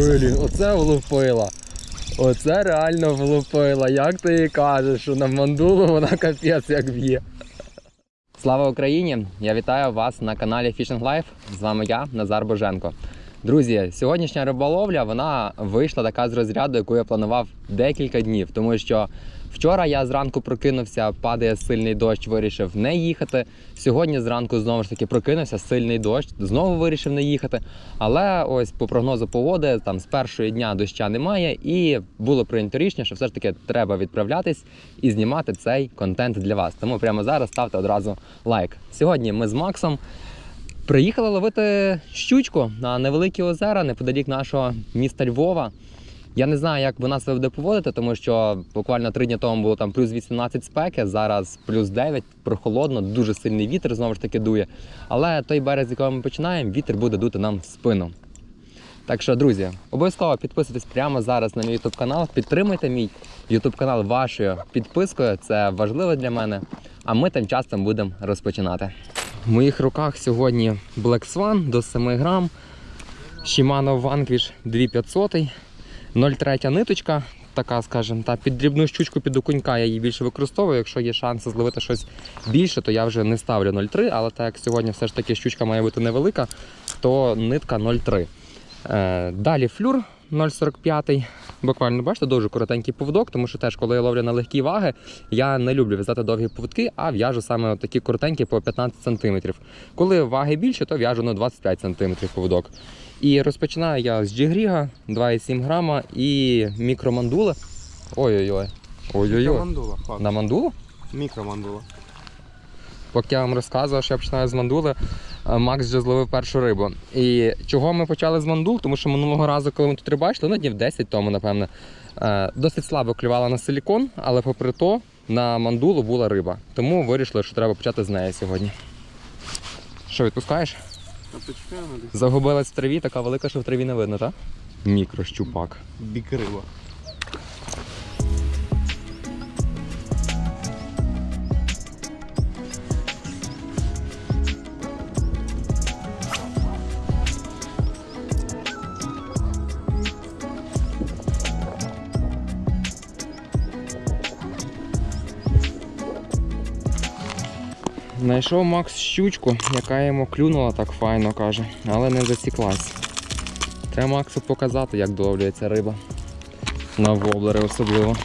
Блін, оце влупила. Оце реально влупила. Як ти їй кажеш, що на мандулу вона капець як б'є. Слава Україні! Я вітаю вас на каналі Fishing Life. З вами я, Назар Боженко. Друзі, сьогоднішня риболовля вона вийшла така з розряду, яку я планував декілька днів, тому що вчора я зранку прокинувся, падає сильний дощ, вирішив не їхати. Сьогодні зранку знову ж таки прокинувся, сильний дощ, знову вирішив не їхати. Але ось по прогнозу погоди, там з першої дня доща немає, і було прийнято рішення, що все ж таки треба відправлятись і знімати цей контент для вас. Тому прямо зараз ставте одразу лайк. Сьогодні ми з Максом. Приїхали ловити щучку на невеликі озера неподалік нашого міста Львова. Я не знаю, як вона себе буде поводити, тому що буквально три дні тому було там плюс 18 спеки, зараз плюс 9, прохолодно, дуже сильний вітер знову ж таки дує. Але той берег, з якого ми починаємо, вітер буде дути нам в спину. Так що, друзі, обов'язково підписуйтесь прямо зараз на мій YouTube канал. Підтримуйте мій YouTube канал вашою підпискою. Це важливо для мене. А ми тим часом будемо розпочинати. В моїх руках сьогодні Black Swan до 7 грам. Shimano Vanquish 2500. 0,3 ниточка. Така, скажімо, та під дрібну щучку під окунька я її більше використовую. Якщо є шанс зловити щось більше, то я вже не ставлю 0,3, але так як сьогодні все ж таки щучка має бути невелика, то нитка 0,3. Е, далі флюр 0,45. Буквально бачите, дуже коротенький поводок, тому що теж, коли я ловлю на легкі ваги, я не люблю в'язати довгі поводки, а в'яжу саме такі коротенькі по 15 см. Коли ваги більше, то в'яжу на 25 см поводок. І розпочинаю я з джигріга 2,7 грама і мікромандули. Ой-ой-ой. Ой-ой-ой. На мандулу? Мікромандула. Поки я вам розказував, що я починаю з мандули, е, Макс вже зловив першу рибу. І чого ми почали з мандул? Тому що минулого разу, коли ми тут рибачили, ну днів 10 тому, напевно, е, досить слабо клювала на силікон, але попри то на мандулу була риба. Тому вирішили, що треба почати з неї сьогодні. Що, відпускаєш? Загубилась в траві, така велика, що в траві не видно, так? Мікрощупак. Бік Знайшов Макс щучку, яка йому клюнула так файно каже, але не засіклась. Треба Максу показати, як доловлюється риба. На воблери особливо.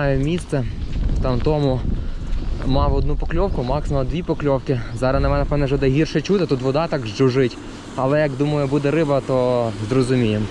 Міняю місце. Там тому мав одну покльовку, Макс мав дві покльовки. Зараз на мене, напевно, вже де гірше чути, тут вода так жужить. Але як думаю, буде риба, то зрозуміємо.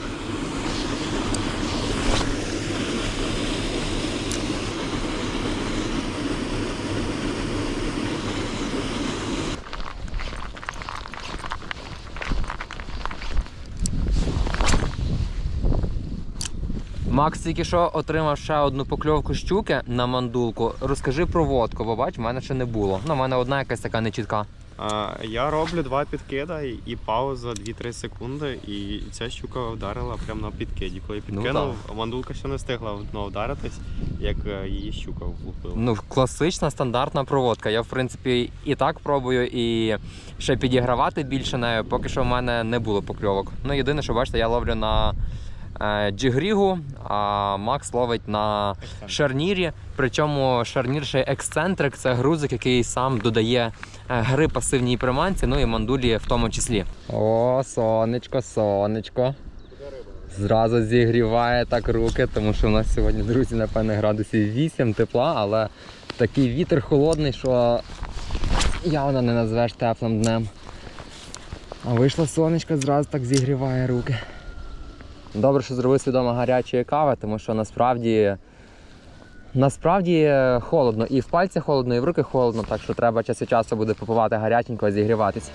Макс тільки що отримав ще одну покльовку щуки на мандулку. Розкажи про водку, бо бач, в мене ще не було. Ну, в мене одна якась така нечітка. А, я роблю два підкида і, і пауза 2-3 секунди, і ця щука вдарила прямо на підкиді. Коли Ну, підкинув, мандулка ще не встигла в дно вдаритись, як е, її щука влупила. Ну, класична стандартна проводка. Я, в принципі, і так пробую, і ще підігравати більше нею. Поки що в мене не було покльовок. Ну, єдине, що бачите, я ловлю на джигрігу, а Макс ловить на шарнірі. Причому шарнір ще ексцентрик це грузик, який сам додає е, гри пасивній приманці, ну і мандулі в тому числі. О, сонечко, сонечко. Зразу зігріває так руки, тому що в нас сьогодні, друзі, напевне, градусів 8 тепла, але такий вітер холодний, що явно не назвеш теплим днем. А вийшло сонечко, зразу так зігріває руки. Добре, що зробив свідомо гарячої кави, тому що насправді. Насправді е, холодно, і в пальці холодно, і в руки холодно, так що треба час від часу буде попивати гаряченько, зігріватись.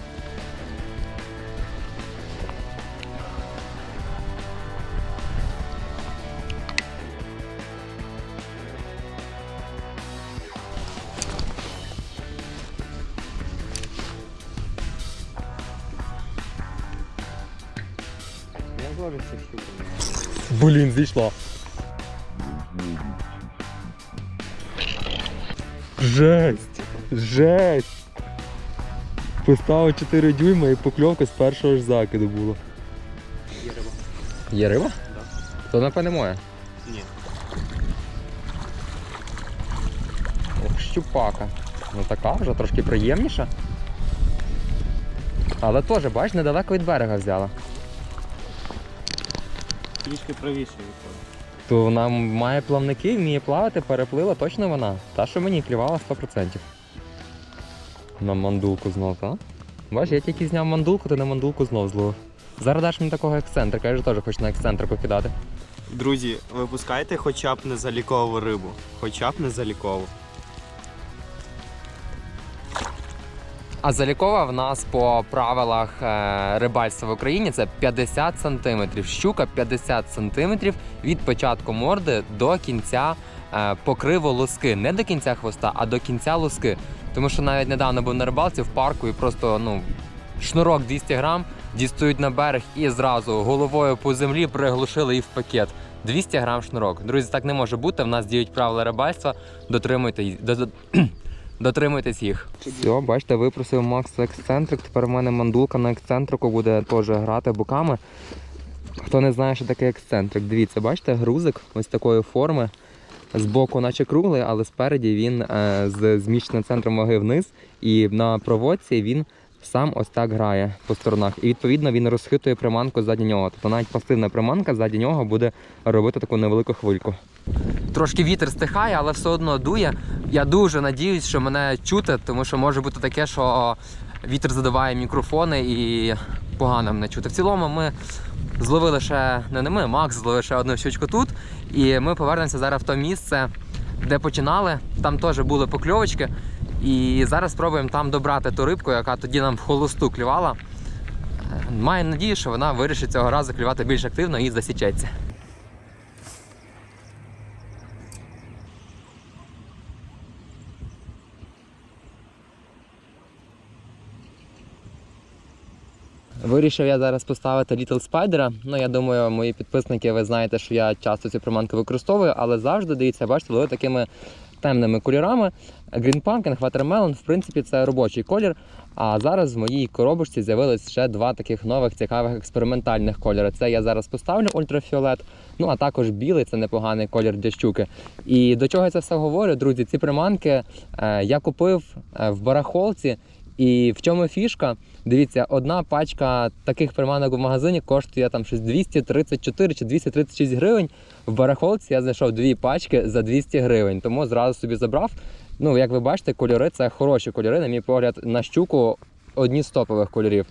Блін, зійшла. Жесть! Жесть! Поставив 4 дюйма і покльовка з першого ж закиду була. Є риба. Є риба? Да. То напевне моя. Ні. Ох, щупака. Ну така вже трошки приємніша. Але теж, бач, недалеко від берега взяла. Трішки правіше виходить. То вона має плавники, вміє плавати, переплила, точно вона. Та, що мені клювала 100%. На мандулку знов, так? Бач, я тільки зняв мандулку, ти на мандулку знов зловив. Зараз даш мені такого ексцентрика, я ж теж хочу на ексцентрику кидати. Друзі, випускайте хоча б незалікову рибу. Хоча б незалікову. А залікова в нас по правилах е, рибальства в Україні це 50 см. Щука 50 см від початку морди до кінця е, покриву луски. Не до кінця хвоста, а до кінця луски. Тому що навіть недавно був на рибалці в парку і просто ну, шнурок 200 грам дістають на берег і зразу головою по землі приглушили і в пакет. 200 грам шнурок. Друзі, так не може бути. В нас діють правила рибальства. Дотримуйте, до- до- дотримуйтесь їх. Все, бачите, випросив Макс ексцентрик. Тепер у мене мандулка на ексцентрику буде теж грати боками. Хто не знає, що таке ексцентрик, дивіться, бачите, грузик ось такої форми. Збоку, наче круглий, але спереді він е, з зміщеним центром ваги вниз. І на проводці він сам ось так грає по сторонах. І відповідно він розхитує приманку ззаді нього. Тобто навіть пасивна приманка ззаді нього буде робити таку невелику хвильку. Трошки вітер стихає, але все одно дує. Я дуже надіюсь, що мене чути, тому що може бути таке, що вітер задуває мікрофони і погано мене чути. В цілому ми зловили ще не, не ми, Макс зловив ще одну щучку тут. І ми повернемося зараз в то місце, де починали. Там теж були покльовочки. І зараз спробуємо там добрати ту рибку, яка тоді нам в холосту клювала. Е, Маю надію, що вона вирішить цього разу клювати більш активно і засічеться. Вирішив я зараз поставити Little Spider. Ну, я думаю, мої підписники, ви знаєте, що я часто ці приманки використовую, але завжди дивіться, бачите, ловлю такими темними кольорами. Pumpkin, Watermelon, в принципі, це робочий колір. А зараз в моїй коробочці з'явились ще два таких нових цікавих експериментальних кольори. Це я зараз поставлю ультрафіолет, ну а також білий це непоганий колір для щуки. І до чого я це все говорю, друзі? Ці приманки е, я купив е, в барахолці. І в чому фішка? Дивіться, одна пачка таких приманок в магазині коштує там щось 234 чи 236 гривень. В барахолці я знайшов дві пачки за 200 гривень, тому зразу собі забрав. Ну, як ви бачите, кольори це хороші кольори, на мій погляд, на щуку одні з топових кольорів.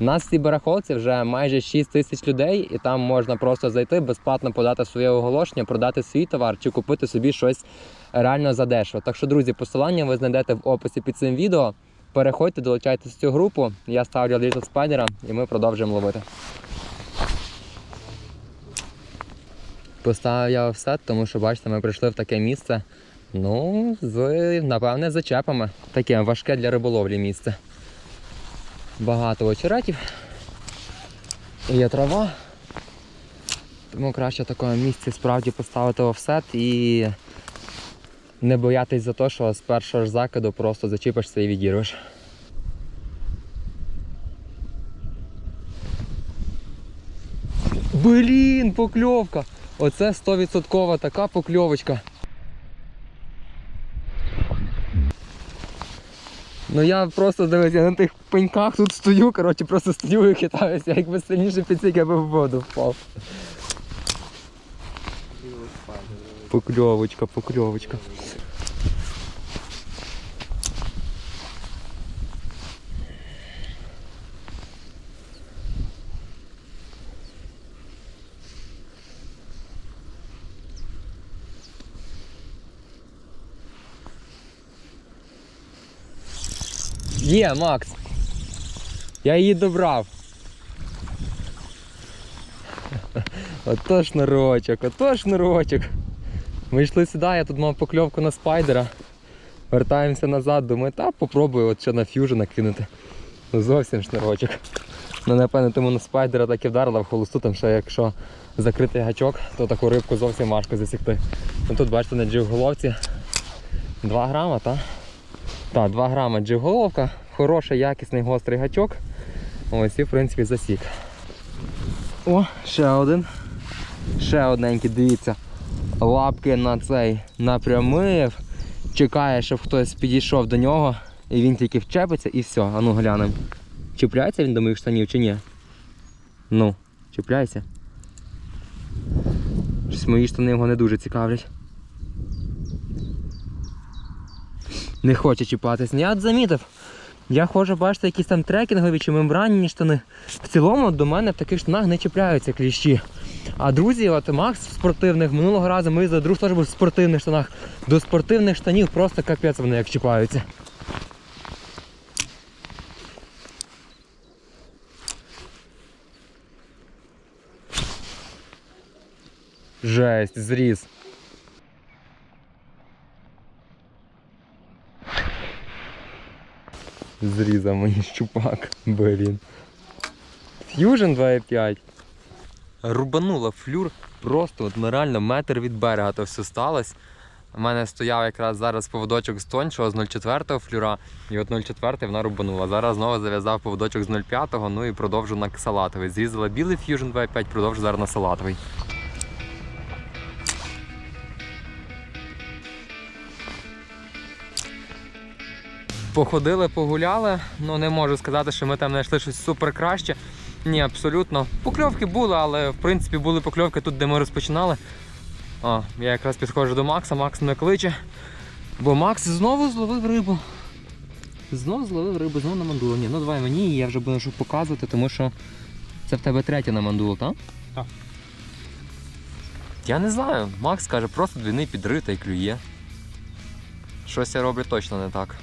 У нас в цій барахолці вже майже 6 тисяч людей, і там можна просто зайти, безплатно подати своє оголошення, продати свій товар чи купити собі щось реально задешево. Так що, друзі, посилання ви знайдете в описі під цим відео. Переходьте, долучайтесь в цю групу. Я ставлю Little Spider і ми продовжуємо ловити. Поставив я офсет, тому що бачите, ми прийшли в таке місце. Ну, з напевне зачепами. Таке важке для риболовлі місце. Багато очеретів. І Є трава. Тому краще в такому місці справді поставити офсет і не боятись за те, що з першого ж закиду просто зачіпишся і відірвеш. Блін, покльовка! Оце 100% така покльовочка. Ну я просто дивись, я на тих пеньках тут стою, коротше, просто стою і хитаюся, якби сильніше підсік, я би в воду впав. Покльовочка, покльовочка. Є, Макс. Я її добрав. Ото шнурочок, ото шнурочок. Ми йшли сюди, я тут мав покльовку на спайдера. Вертаємося назад, думаю, та попробую от ще на фьюжена кинути. Ну зовсім шнурочок. Ну, напевно, тому на спайдера так і вдарила в холосту, там що якщо закритий гачок, то таку рибку зовсім важко засікти. Ну, тут бачите на джиг-головці 2 грама, так? Так, 2 грама джиг-головка, хороший, якісний гострий гачок. Ось і в принципі засік. О, ще один. Ще одненький, дивіться. Лапки на цей напрямив. Чекає, щоб хтось підійшов до нього. І він тільки вчепиться і все. А ну глянемо. Чіпляється він до моїх штанів чи ні? Ну, чіпляйся. Щось мої штани його не дуже цікавлять. Не хоче чіпатись. Я от замітив. Я хочу бачити якісь там трекінгові чи мембранні штани. В цілому до мене в таких штанах не чіпляються кліщі. А друзі, от Макс в спортивних минулого разу ми за друг теж був в спортивних штанах. До спортивних штанів просто капець вони як чіпаються. Жесть, зріз. Зрізав мені щупак, блін. Fusion 2.5. Рубанула флюр просто от реально метр від берега то все сталося. У мене стояв якраз зараз поводочок з тоншого, з 0,4 флюра, і от 0,4 вона рубанула. Зараз знову зав'язав поводочок з 0,5, ну і продовжу на салатовий. Зрізала білий Fusion 2.5, продовжу зараз на салатовий. Походили, погуляли, ну не можу сказати, що ми там знайшли щось супер краще. Ні, абсолютно. Покльовки були, але в принципі були покльовки тут, де ми розпочинали. А, я якраз підходжу до Макса, Макс мене кличе. Бо Макс знову зловив рибу. Знову зловив рибу, знову на мандулу. Ні, ну давай мені, я вже буду що показувати, тому що це в тебе третя на мандулу, так? Так. Я не знаю. Макс каже, просто двійний підрив та й клює. Щось я роблю точно не так.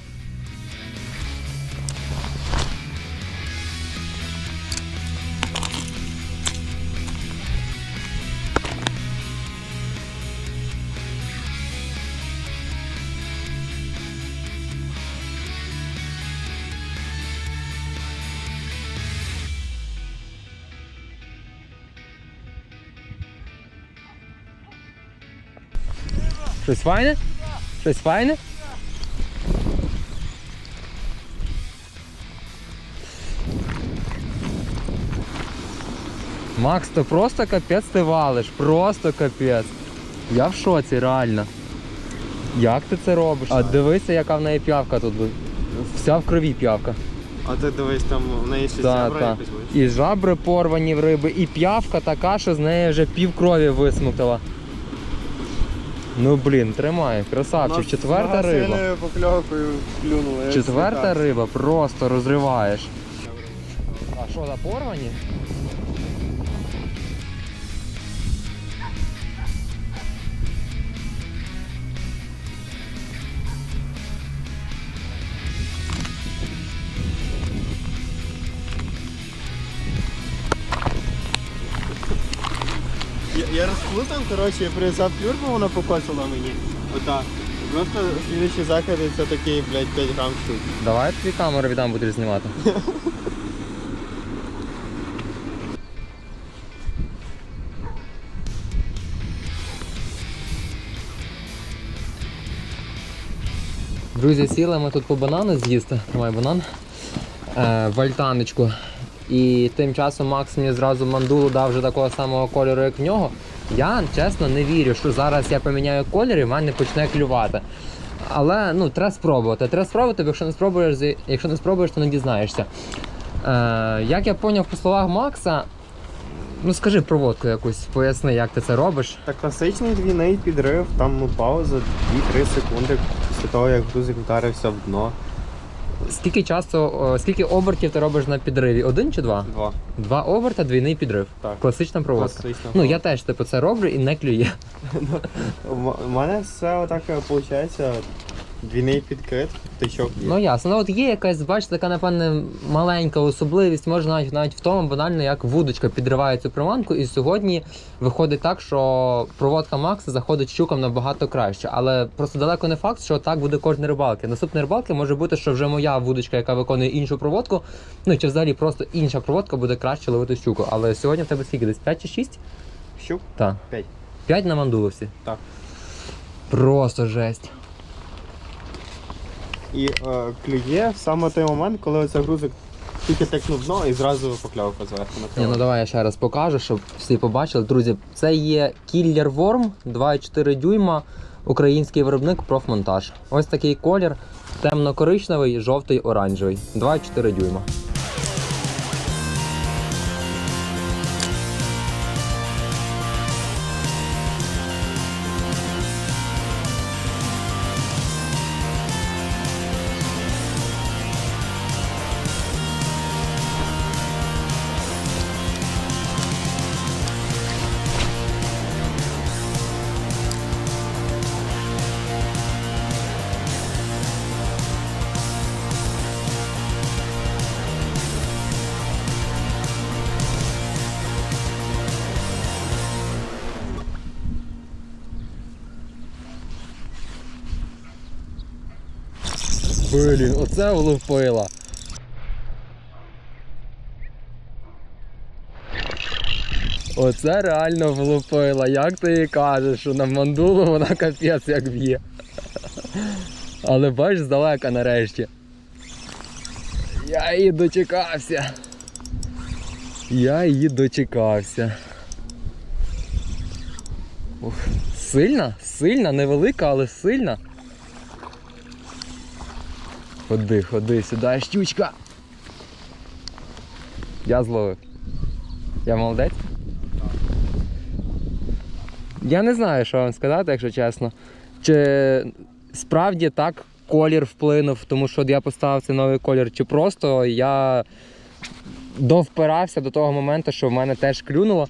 Щось файне? Щось файне? Макс, то просто капець ти валиш, просто капець. Я в шоці, реально. Як ти це робиш? А дивися, яка в неї п'явка тут. Вся в крові п'явка. А ти дивись, там в неї ще Та, зябра та. якось. І жабри порвані в риби, і п'явка така, що з неї вже пів крові висмоктала. Ну блін, тримай, красавчик. Четверта риба. Сильною покльовкою клюнула. Четверта риба, просто розриваєш. А що, запорвані? Я розплутав, коротше, я прив'язав флюрбу, вона покосила мені. Отак. Просто слідчий закиди це такий, блядь, 5 грам штук. Давай тобі камеру віддам, будеш знімати. Друзі, сіли ми тут по банану з'їсти. Тримай банан. Е, в альтаночку. І тим часом Макс мені зразу мандулу дав вже такого самого кольору, як в нього. Я чесно не вірю, що зараз я поміняю колір і в мене почне клювати. Але ну, треба спробувати. Треба спробувати, бо якщо не спробуєш, якщо не спробуєш, то не дізнаєшся. Е, як я поняв по словах Макса, ну скажи проводку якусь, поясни, як ти це робиш. Та класичний двійний підрив, там пауза 2-3 секунди після того, як грузик вдарився в дно. Скільки часу, о, скільки обертів ти робиш на підриві? Один чи два? Два. Два оберта, двійний підрив. Так. Класична проводка. Класична Ну я теж типу це роблю і не клює. У У мене все отак виходить. Двійний підкид, тичок є. Ну ясно. Ну от є якась, бачите, така, напевне, маленька особливість, може навіть навіть в тому банально, як вудочка підриває цю приманку. І сьогодні виходить так, що проводка Макса заходить щукам набагато краще. Але просто далеко не факт, що так буде кожної рибалки. Наступної рибалки може бути, що вже моя вудочка, яка виконує іншу проводку, ну чи взагалі просто інша проводка буде краще ловити щуку. Але сьогодні в тебе скільки десь 5 чи 6? Щук Так. 5. 5 на мандулу всі. Так. Просто жесть. І е, клює саме той момент, коли оця грузик тільки тикнув дно і зразу покльовка зверху Ні, накрила. ну давай я ще раз покажу, щоб всі побачили. Друзі, це є Killer Worm 2,4 дюйма, український виробник профмонтаж. Ось такий колір, темно-коричневий, жовтий, оранжевий. 2,4 дюйма. Блін, оце влупила. Оце реально влупила. Як ти їй кажеш, що на мандулу вона капець як б'є. Але бач здалека нарешті. Я її дочекався. Я її дочекався. Ух, сильна, сильна, невелика, але сильна. Ходи, ходи, сюди, щучка. Я зловив. Я молодець? Я не знаю, що вам сказати, якщо чесно. Чи справді так колір вплинув, тому що я поставив цей новий колір, чи просто я довпирався до того моменту, що в мене теж клюнуло.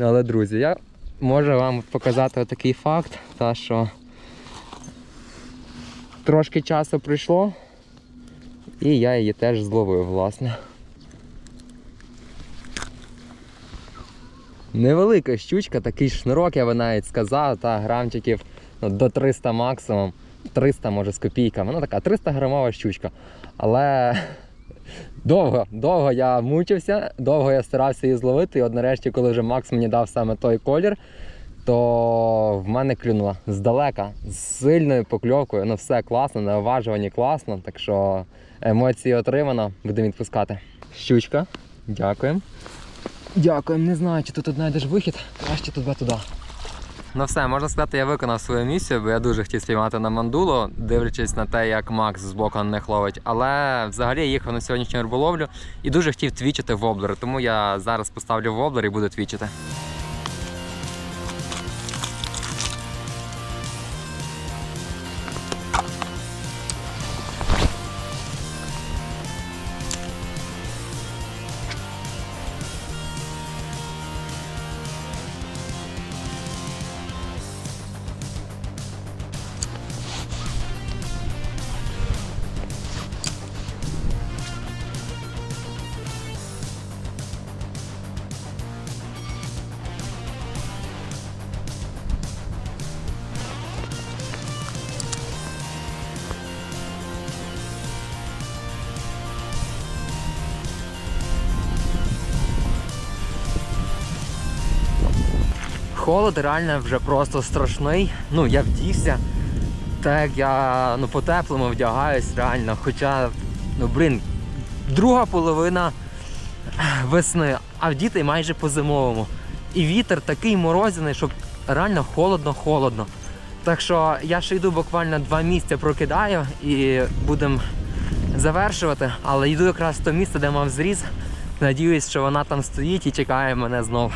Але, друзі, я можу вам показати такий факт, та що трошки часу пройшло. І я її теж зловив, власне. Невелика щучка, такий шнурок, я би навіть сказав, та грамчиків ну, до 300 максимум. 300 може з копійками. Ну така 300 грамова щучка. Але довго, довго я мучився, довго я старався її зловити. І от нарешті, коли вже Макс мені дав саме той колір, то в мене клюнула здалека, з сильною покльовкою. Ну все класно, на оважуванні класно, так що емоції отримано, будемо відпускати. Щучка, дякуємо. Дякуємо, не знаю, чи тут знайдеш вихід, краще туди туди. Ну все, можна сказати, я виконав свою місію, бо я дуже хотів спіймати на мандулу, дивлячись на те, як Макс з боку них ловить. Але взагалі я їхав на сьогоднішню риболовлю і дуже хотів твічити воблери, тому я зараз поставлю воблер і буду твічити. Холод реально вже просто страшний. Ну, я вдівся. Так я ну, по-теплому вдягаюсь реально. Хоча, ну блін, друга половина весни, а вдіти майже по-зимовому. І вітер такий морозяний, що реально холодно-холодно. Так що я ще йду буквально два місця прокидаю і будемо завершувати. Але йду якраз в то місце, де мав зріз. Надіюсь, що вона там стоїть і чекає мене знов.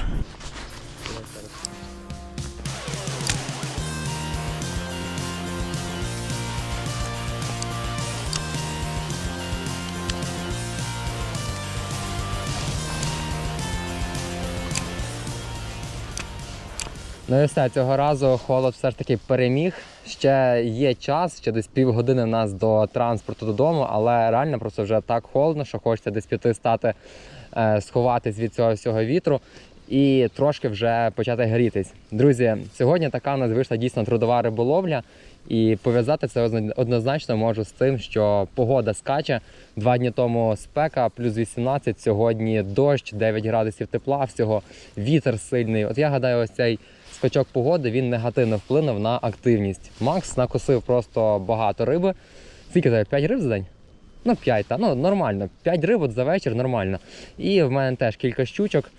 Ну і все, цього разу холод все ж таки переміг. Ще є час, ще десь півгодини в нас до транспорту додому, але реально просто вже так холодно, що хочеться десь піти стати, е, сховатись від цього всього вітру і трошки вже почати грітись. Друзі, сьогодні така у нас вийшла дійсно трудова риболовля. І пов'язати це однозначно можу з тим, що погода скаче. Два дні тому спека, плюс 18, сьогодні дощ, 9 градусів тепла, всього вітер сильний. От я гадаю, ось цей скачок погоди він негативно вплинув на активність. Макс накосив просто багато риби. Скільки тебе? 5 риб за день? Ну, 5, та ну нормально. 5 риб от за вечір нормально. І в мене теж кілька щучок.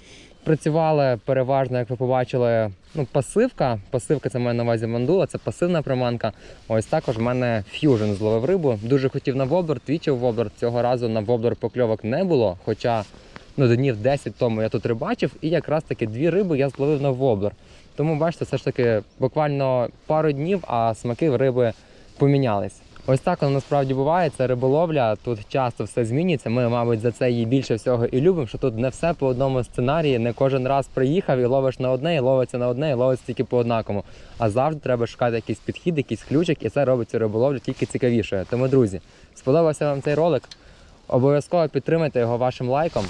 Працювали переважно, як ви побачили, ну, пасивка. Пасивка це має на увазі мандула, це пасивна приманка. Ось також в мене ф'южн зловив рибу. Дуже хотів на воблер, твічив воблер. Цього разу на воблер покльовок не було. Хоча ну, днів 10 тому я тут рибачив, і якраз таки дві риби я зловив на воблер. Тому бачите, все ж таки буквально пару днів, а смаки в риби помінялись. Ось так воно насправді буває. Це риболовля. Тут часто все змінюється. Ми, мабуть, за це її більше всього і любимо. Що тут не все по одному сценарії, не кожен раз приїхав і ловиш на одне, і ловиться на одне, і ловиться тільки по однакому. А завжди треба шукати якийсь підхід, якийсь ключик, і це робить цю риболовлю тільки цікавішою. Тому, друзі, сподобався вам цей ролик. Обов'язково підтримайте його вашим лайком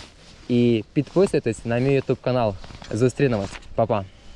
і підписуйтесь на мій YouTube канал. Зустрінемось, Па-па!